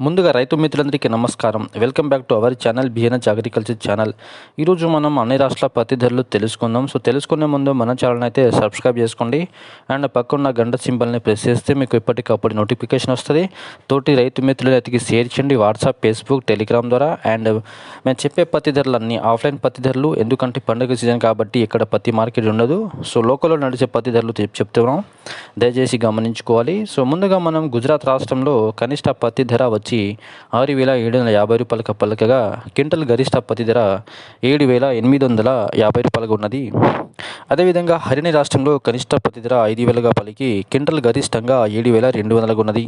ముందుగా రైతు మిత్రులందరికీ నమస్కారం. Welcome back to our channel BNH agriculture channel ఈరోజు మనం అన్ని రాష్ట్రాల పత్తి ధరలు తెలుసుకుందాం. సో తెలుసుకునే ముందు మన ఛానల్ అయితే సబ్స్క్రైబ్ చేసుకోండి. అండ్ పక్కన్న గంట సింబల్ని ప్రెస్ చేస్తే మీకు ఎప్పటికప్పుడు నోటిఫికేషన్ వస్తుంది. తోటి రైతు మిత్రులకి షేర్ చేయండి. వాట్సాప్ ఫేస్బుక్ టెలిగ్రామ్ ద్వారా. అండ్ మేము చెప్పే పత్తి ధరలన్నీ ఆఫ్లైన్ పత్తి ధరలు ఎందుకంటే పండుగ సీజన్ కాబట్టి ఇక్కడ పత్తి మార్కెట్ ఉండదు. సో లోకల్లో నడిచే పత్తి ధరలు చెప్తున్నాం. దయచేసి గమనించుకోవాలి. సో ముందుగా మనం గుజరాత్ రాష్ట్రంలో కనిష్ట పత్తి ధర వచ్చి ఆరు వేల ఏడు వందల యాభై రూపాయలకు పలకగా క్వింటల్ గరిష్ట పత్తి ధర ఏడు వేల ఎనిమిది వందల యాభై రూపాయలుగా ఉన్నది. అదేవిధంగా హరిణి రాష్ట్రంలో కనిష్ట పత్తి ధర ఐదు వేలుగా పలికి క్వింటల్ గరిష్టంగా ఏడు వేల రెండు వందలుగా ఉన్నది.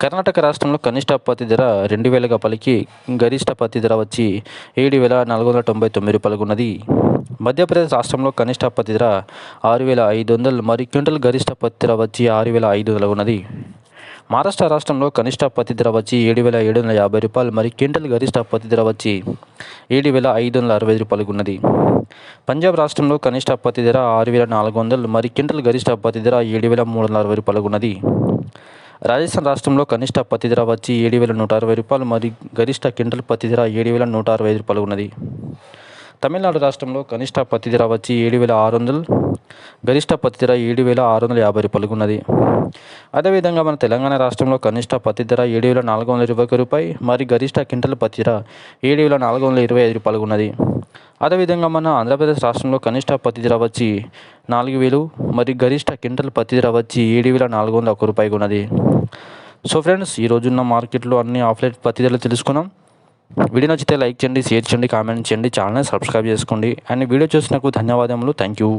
కర్ణాటక రాష్ట్రంలో కనిష్ట పత్తి ధర రెండు వేలుగా పలికి గరిష్ట పత్తి ధర వచ్చి ఏడు వేల నాలుగు వందల తొంభై తొమ్మిది రూపాయలుగా ఉన్నది. మధ్యప్రదేశ్ రాష్ట్రంలో కనిష్ట పత్తి ధర ఆరు వేల ఐదు వందలు మరియు క్వింటల్ గరిష్ట పత్తి ధర వచ్చి ఆరు వేల ఐదు వందలు ఉన్నది. మహారాష్ట్ర రాష్ట్రంలో కనిష్ట పత్తి ధర వచ్చి ఏడు వేల ఏడు వందల యాభై రూపాయలు మరియు క్వింటల్ గరిష్ట పత్తి ధర వచ్చి ఏడు వేల ఐదు వందల అరవై రూపాయలకు ఉన్నది. పంజాబ్ రాష్ట్రంలో కనిష్ట పత్తి ధర ఆరు వేల నాలుగు వందలు మరియు క్వింటల్ గరిష్ట పత్తి ధర ఏడు వేల మూడు వందల అరవై రూపాయలకు ఉన్నది. రాజస్థాన్ రాష్ట్రంలో కనిష్ట పత్తి ధర వచ్చి ఏడు వేల నూట అరవై రూపాయలు మరియు గరిష్ట క్వింటల్ పత్తి ధర ఏడు వేల నూట అరవై ఐదు రూపాయలు ఉన్నది. తమిళనాడు రాష్ట్రంలో కనిష్ట పత్తి ధర వచ్చి ఏడు వేల ఆరు వందలు గరిష్ట పత్తి ధర ఏడు వేల ఆరు వందల యాభై రూపాయలకు ఉన్నది. అదేవిధంగా మన తెలంగాణ రాష్ట్రంలో కనిష్ట పత్తి ధర ఏడు వేల నాలుగు వందల ఇరవై ఒక రూపాయి మరియు గరిష్ట క్వింటల్ పత్తి ధర ఏడు వేల నాలుగు వందల ఇరవై ఐదు రూపాయలకు ఉన్నది. అదేవిధంగా మన ఆంధ్రప్రదేశ్ రాష్ట్రంలో కనిష్ట పత్తి ధర వచ్చి నాలుగు వేలు మరియు గరిష్ట క్వింటల్ పత్తి ధర వచ్చి ఏడు వేల నాలుగు వందల ఒక రూపాయికి ఉన్నది. సో ఫ్రెండ్స్ ఈ రోజున్న మార్కెట్లో అన్ని ఆఫ్లైన్ పత్తి ధరలు తెలుసుకున్నాం. వీడియో నచ్చితే లైక్ చేయండి షేర్ చేయండి కామెంట్ చేయండి ఛానల్ని సబ్స్క్రైబ్ చేసుకోండి. అండ్ వీడియో చూసినకు ధన్యవాదములు. Thank you